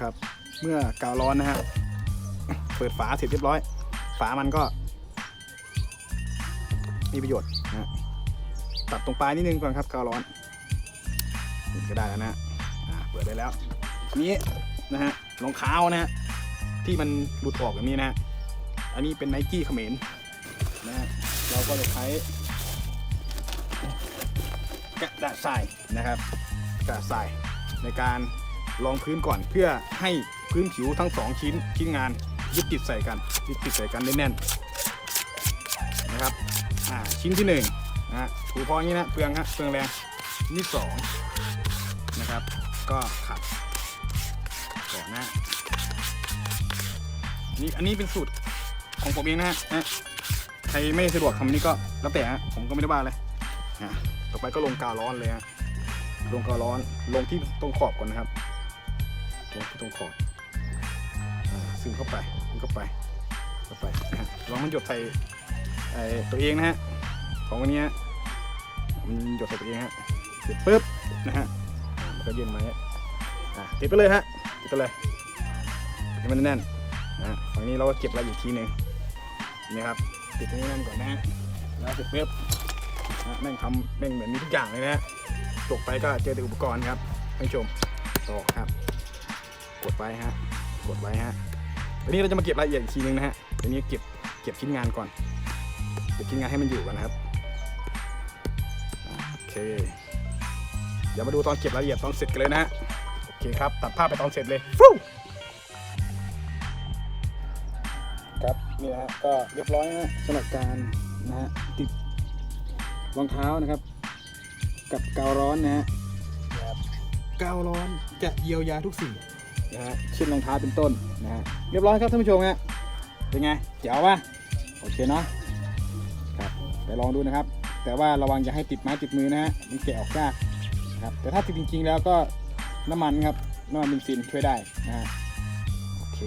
ครับ เมื่อกาวร้อนนะฮะ เปิดฝาเสร็จเรียบร้อย ฝามันก็ มีประโยชน์นะตัดตรงปลายนิดนึงก่อนครับกาวร้อนก็ได้แล้วนะฮะเปิดได้แล้ว นี้นะฮะรองเท้านะฮะที่มันหลุดออกแบบนี้นะฮะอันนี้เป็นไนกี้เขมรนะฮะเราก็จะใช้กระดาษทรายนะครับกระดาษทรายในการ รองพื้นก่อนเพื่อให้พื้นผิวทั้งสองชิ้นชิ้นงานยึดติดใส่กันยึดติดใส่กันได้แน่นนะครับอ่าชิ้นที่หนึ่งนะถูพออย่างนี้นะเปลืองฮะเปลืองแรงนี่สองนะครับ ก็ขัดก่อนนะนี่อันนี้เป็นสูตรของผมเองนะฮะใครไม่สะดวกทำนี่ก็แล้วแต่ฮะผมก็ไม่ได้ว่าเลยอะต่อไปก็ลงกาวร้อนเลยฮะลงกาวร้อนลงที่ตรงขอบก่อนนะครับ ลงที่ตรงขอบอ่าซึมเข้าไปซึมเข้าไปเข้าไปนะฮะลองมันหยดใส่ไอตัวเองนะฮะของวันนี้มันหยดใส่ตัวเองฮะเสร็จปุ๊บนะฮะมันก็ยื่นมาฮะอะติดไปเลยฮะติดไปเลยให้มันแน่นๆนะฝั่งนี้เราก็เก็บรายละเอียดทีหนึงนี่ครับติดตรงนี้แน่นก่อนนะฮะแล้วเสร็จปุ๊บนะแม่งทำแม่งเหมือนมีทุกอย่างเลยนะฮะตกไปก็เจอแต่อุปกรณ์ครับท่านผู้ชมต่อครับ กดไว้ฮะ กดไว้ฮะทีนี้เราจะมาเก็บรายละเอียดอีกทีหนึงนะฮะทีนี้เก็บเก็บชิ้นงานก่อนเดี๋ยวกินงานให้มันอยู่กันนะครับ โอเค เดี๋ยวมาดูตอนเก็บรายละเอียดตอนเสร็จกันเลยนะฮะ โอเคครับ ตัดภาพไปตอนเสร็จเลยฟูครับนี่นะฮะก็เรียบร้อยนะฮะสำหรับการนะฮะติดรองเท้านะครับ กับกาวร้อนนะฮะกาวร้อนจะเยียวยาทุกสิ่ง นะฮะเช่นรองเท้าเป็นต้นนะฮะเรียบร้อยครับท่านผู้ชมฮะเป็นไงเจ๋วป่ะโอเคเนาะครับไปลองดูนะครับ แต่ว่าระวังอย่าให้ติดไม้ติดมือนะฮะมันแกะออกยากนะครับแต่ถ้าติดจริงๆแล้วก็น้ำมันครับน้ำมันเบนซินช่วยได้นะฮะโอเค